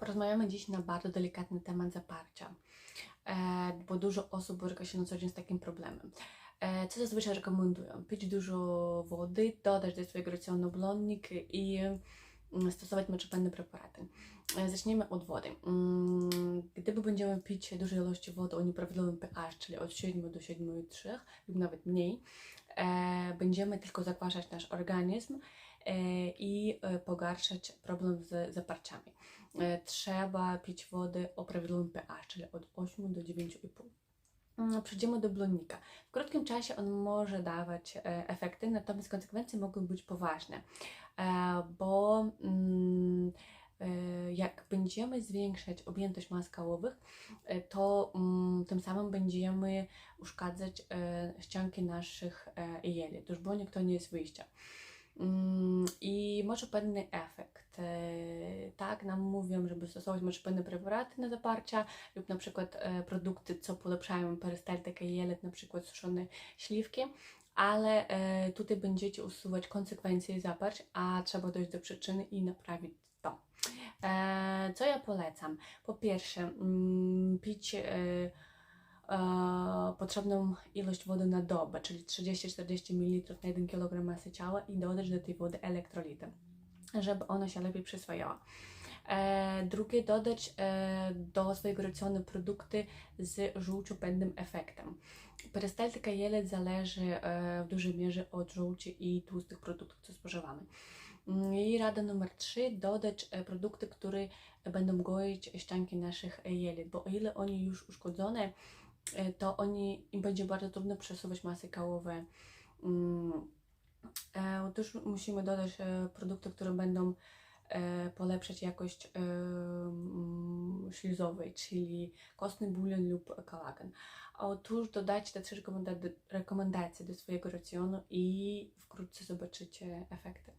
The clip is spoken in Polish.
Porozmawiamy dziś na bardzo delikatny temat zaparcia, e, bo dużo osób boryka się na co dzień z takim problemem. E, Co zazwyczaj rekomendują? Pić dużo wody, dodać do swojego racjonu błonnik i mm, stosować moczopędne preparaty. E, Zacznijmy od wody. Mm, Gdyby będziemy pić duże ilości wody o nieprawidłowym pH, czyli od 7 do 7,3 lub nawet mniej, będziemy tylko zakwaszać nasz organizm e, i e, pogarszać problem z zaparciami. E, Trzeba pić wodę o prawidłowym pH, czyli od 8 do 9,5. Mm, Przejdziemy do błonnika. W krótkim czasie on może dawać e, efekty, natomiast konsekwencje mogą być poważne, e, bo mm, e, jak będziemy zwiększać objętość mas kałowych, e, to mm, tym samym będziemy uszkadzać e, ścianki naszych e, jelit. Już błonik to nie jest wyjście. Mm, I może pewien efekt. E, Tak, nam mówią, żeby stosować może pewne preparaty na zaparcia lub na przykład e, produkty, co polepszają perystaltykę jelit, na przykład suszone śliwki, ale e, tutaj będziecie usuwać konsekwencje zaparć, a trzeba dojść do przyczyny i naprawić to. E, Co ja polecam? Po pierwsze, mm, pić e, e, potrzebną ilość wody na dobę, czyli 30-40 ml na 1 kg masy ciała i dodać do tej wody elektrolity, żeby ona się lepiej przyswajała. Drugie, dodać do swojego racjonu produkty z żółciopędnym efektem. Perystaltyka jelit zależy e, w dużej mierze od żółci i tłustych produktów, co spożywamy. Mm, I rada numer 3, dodać e, produkty, które będą goić ścianki naszych jelit, bo o ile oni już uszkodzone, e, to oni, im będzie bardzo trudno przesuwać masy kałowe. Mm, Też musimy dodać produkty, które będą polepszać jakość czyli kostny bulion lub kolagen. Otóż dodajcie te trzy rekomenda- rekomendacje do swojego racjonu i wkrótce zobaczycie efekty.